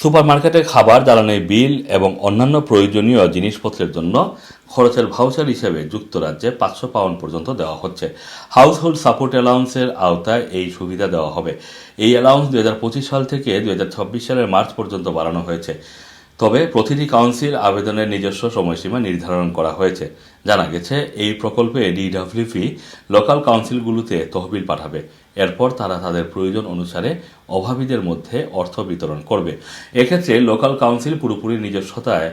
সুপারমার্কেটে খাবার জ্বালানির বিল এবং অন্যান্য প্রয়োজনীয় জিনিসপত্রের জন্য খরচের ভাউচার হিসেবে যুক্তরাজ্যে পাঁচশো পাউন্ড পর্যন্ত দেওয়া হচ্ছে। হাউস হোল্ড সাপোর্ট অ্যালাউন্সের আওতায় এই সুবিধা দেওয়া হবে। এই অ্যালাউন্স দু হাজার পঁচিশ সাল থেকে দু হাজার ছাব্বিশ সালের মার্চ পর্যন্ত বাড়ানো হয়েছে। তবে প্রতিটি কাউন্সিল আবেদনের নিজস্ব সময়সীমা নির্ধারণ করা হয়েছে। জানা গেছে, এই প্রকল্পে ডিডব্লিউপি লোকাল কাউন্সিলগুলোতে তহবিল পাঠাবে। এরপর তারা তাদের প্রয়োজন অনুসারে অভাবীদের মধ্যে অর্থ বিতরণ করবে। এক্ষেত্রে লোকাল কাউন্সিল পুরোপুরি নিজস্বতায়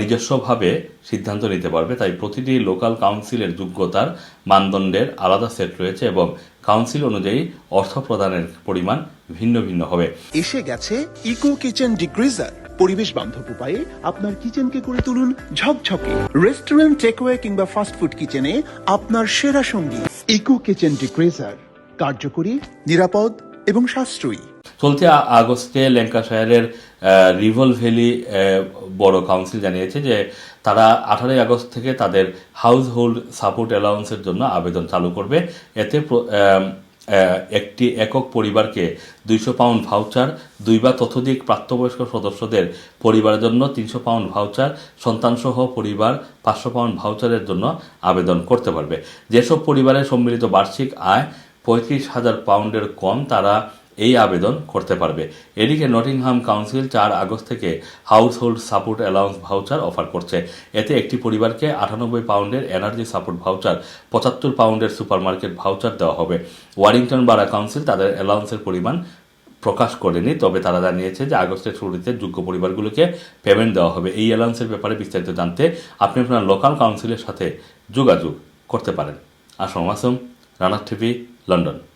নিজস্বভাবে সিদ্ধান্ত নিতে পারবে। তাই প্রতিটি লোকাল কাউন্সিলের যোগ্যতার মানদণ্ডের আলাদা সেট রয়েছে এবং কাউন্সিল অনুযায়ী অর্থ প্রদানের পরিমাণ ভিন্ন ভিন্ন হবে। এসে গেছে ইকো কিচেন ডিগ্রিজার পরিবেশ বান্ধব উপায়ে আপনার কিচেনকে করে তুলুন ঝকঝকে। রেস্টুরেন্ট টেকওয়ে কিংবা ফাস্টফুড কিচেনে আপনার সেরা সঙ্গী। ইকো কিচেন ডিগ্রিজার কার্যকরী, নিরাপদ এবং সাশ্রয়ী। চলতি আগস্টে ল্যাঙ্কাশায়ারের রিভল ভ্যালি বড় কাউন্সিল জানিয়েছে যে তারা আঠারোই আগস্ট থেকে তাদের হাউস হোল্ড সাপোর্ট অ্যালাউন্সের জন্য আবেদন চালু করবে। এতে একটি একক পরিবারকে দুইশো পাউন্ড ভাউচার, দুই বা ততোধিক প্রাপ্তবয়স্ক সদস্যদের পরিবারের জন্য তিনশো পাউন্ড ভাউচার, সন্তানসহ পরিবার পাঁচশো পাউন্ড ভাউচারের জন্য আবেদন করতে পারবে। যেসব পরিবারের সম্মিলিত বার্ষিক আয় পঁয়ত্রিশ হাজার পাউন্ডের কম, তারা এই আবেদন করতে পারবে। এদিকে নটিংহাম কাউন্সিল চার আগস্ট থেকে household support allowance voucher offer করছে। এতে একটি পরিবারকে আটানব্বই পাউন্ডের এনার্জি সাপোর্ট ভাউচার, পঁচাত্তর পাউন্ডের সুপারমার্কেট ভাউচার দেওয়া হবে। ওয়ারিংটন বারা কাউন্সিল তাদের অ্যালাউন্সের পরিমাণ প্রকাশ করেনি, তবে তারা জানিয়েছে যে আগস্টের শুরুতে যোগ্য পরিবারগুলোকে পেমেন্ট দেওয়া হবে। এই অ্যালাউন্সের ব্যাপারে বিস্তারিত জানতে আপনি আপনার লোকাল কাউন্সিলের সাথে যোগাযোগ করতে পারেন। আসম আসম রানার টিভি, লন্ডন।